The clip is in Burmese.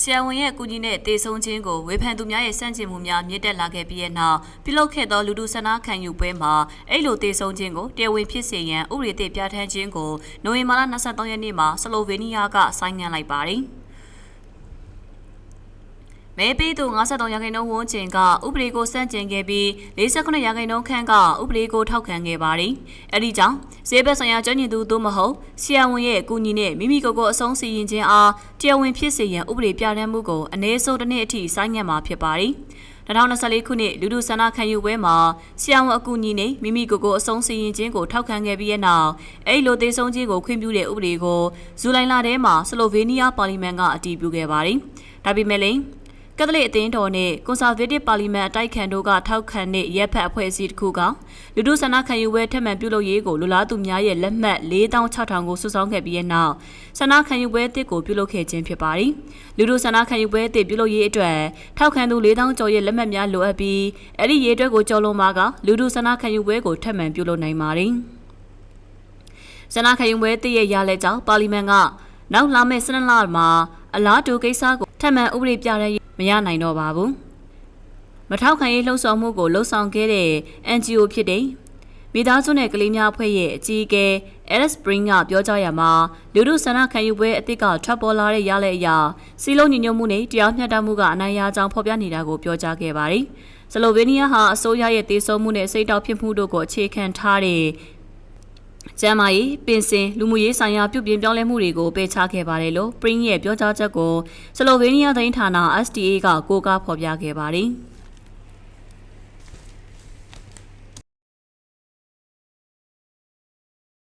ဆရာဝန်ရဲ့အကူအညီနဲ့တေဆုံးခြင်းကိုဝေဖန်သူများရဲ့စန့်ကျင်မှုများမြင့်တက်လာခဲ့ပြီးတဲ့နောက်ပြုလုပ်ခဲ့သောလူထုဆန္ဒခံယူပွဲမှာအဲ့လိုတေဆုံးခြင်းကိုတရားဝင်ဖြစ်စေရန်ဥပဒေသစ်ပြဋ္ဌာန်းခြင်းကိုနိုဝင်ဘာလ23ရက်နေ့မှာဆလိုဗေးနီးယားကဆိုင်းငံ့လိုက်ပါတယ်။ မဲပေးသူ53ရာခိုင်နှုန်းဝန်းကျင်ကဥပဒေကိုစန့်ကျင်ခဲ့ပြီး48ရာခိုင်နှုန်းခန့်ကဥပဒေကိုထောက်ခံခဲ့ပါတယ်။အဲဒီကြောင့်ဈေးဘက်ဆိုင်ရာကျွမ်းကျင်သူသို့မဟုတ်ဆီယံဝန်ရဲ့အကူအညီနဲ့မိမိကိုယ်ကိုအဆုံးစီရင်ခြင်းအားတရားဝင်ဖြစ်စေရန်ဥပဒေပြဋ္ဌာန်းမှုကိုအ ਨੇ ဆုံးတစ်နှစ်အထိဆိုင်းငံ့မှာဖြစ်ပါတယ်။2024ခုနှစ်လူထုဆန္ဒခံယူပွဲမှာဆီယံဝန်အကူအညီနဲ့မိမိကိုယ်ကိုအဆုံးစီရင်ခြင်းကိုထောက်ခံခဲ့ပြီးတဲ့နောက်အဲ့လိုသေးဆုံးခြင်းကိုခွင့်ပြုတဲ့ဥပဒေကိုဇူလိုင်လထဲမှာဆလိုဗေးနီးယားပါလီမန်ကအတည်ပြုခဲ့ပါတယ်။ဒါပေမဲ့လည်း ကက်သလစ်အသင်းတော်နဲ့ကွန်ဆာဗေးတစ်ပါလီမန်အတိုက်ခံတို့ကထောက်ခံတဲ့ရပ်ဖက်အဖွဲ့အစည်းတစ်ခုကလူထုဆန္ဒခံယူပွဲထက်မှန်ပြုလုပ်ရေးကိုလူလားသူများရဲ့လက်မှတ်4600ကိုစုဆောင်းခဲ့ပြီးတဲ့နောက်ဆန္ဒခံယူပွဲအသစ်ကိုပြုလုပ်ခဲ့ခြင်းဖြစ်ပါတယ်။လူထုဆန္ဒခံယူပွဲအသစ်ပြုလုပ်ရေးအတွက်ထောက်ခံသူ4000ကျော်ရဲ့လက်မှတ်များလိုအပ်ပြီးအဲ့ဒီရေးအတွက်ကိုကျော်လွန်မှာကလူထုဆန္ဒခံယူပွဲကိုထက်မှန်ပြုလုပ်နိုင်ပါတယ်။ဆန္ဒခံယူပွဲတည့်ရဲ့ရလဲကြောင့်ပါလီမန်ကနောက်လာမယ့်12လမှာအလားတူကိစ္စကိုထပ်မံဥပဒေပြတဲ့ မရနိုင်တော့ပါဘူး။မထောက်ခံရေးလှုံ့ဆော်မှုကိုလှုံ့ဆော်ခဲ့တဲ့ NGO ဖြစ်တဲ့မိသားစုနဲ့ကလေးများအဖွဲ့ရဲ့အကြီးအကဲ Alice Spring ကပြောကြားရမှာလူမှုဆန္ဒခံယူပွဲအသစ်ကထွက်ပေါ်လာတဲ့ရလဒ်အရာစီလုံးညီညွတ်မှုနဲ့တရားမျှတမှုကအနိုင်ရကြောင်းဖော်ပြနေတာကိုပြောကြားခဲ့ပါတယ်။ဆလိုဗေးနီးယားဟာအစိုးရရဲ့တေဆုံးမှုနဲ့စိတ်တောက်ဖြစ်မှုတို့ကိုအခြေခံထားတဲ့ ကျမ်းမာရေးပင်စင်လူမှုရေးဆိုင်ရာပြုပြင်ပြောင်းလဲမှုတွေကိုပယ်ချခဲ့ပါတယ်လို့ Spring ရဲ့ပြောကြားချက်ကိုဆလိုဗေးနီးယားသတင်းဌာန STA ကကိုးကားဖော်ပြခဲ့ပါတယ်။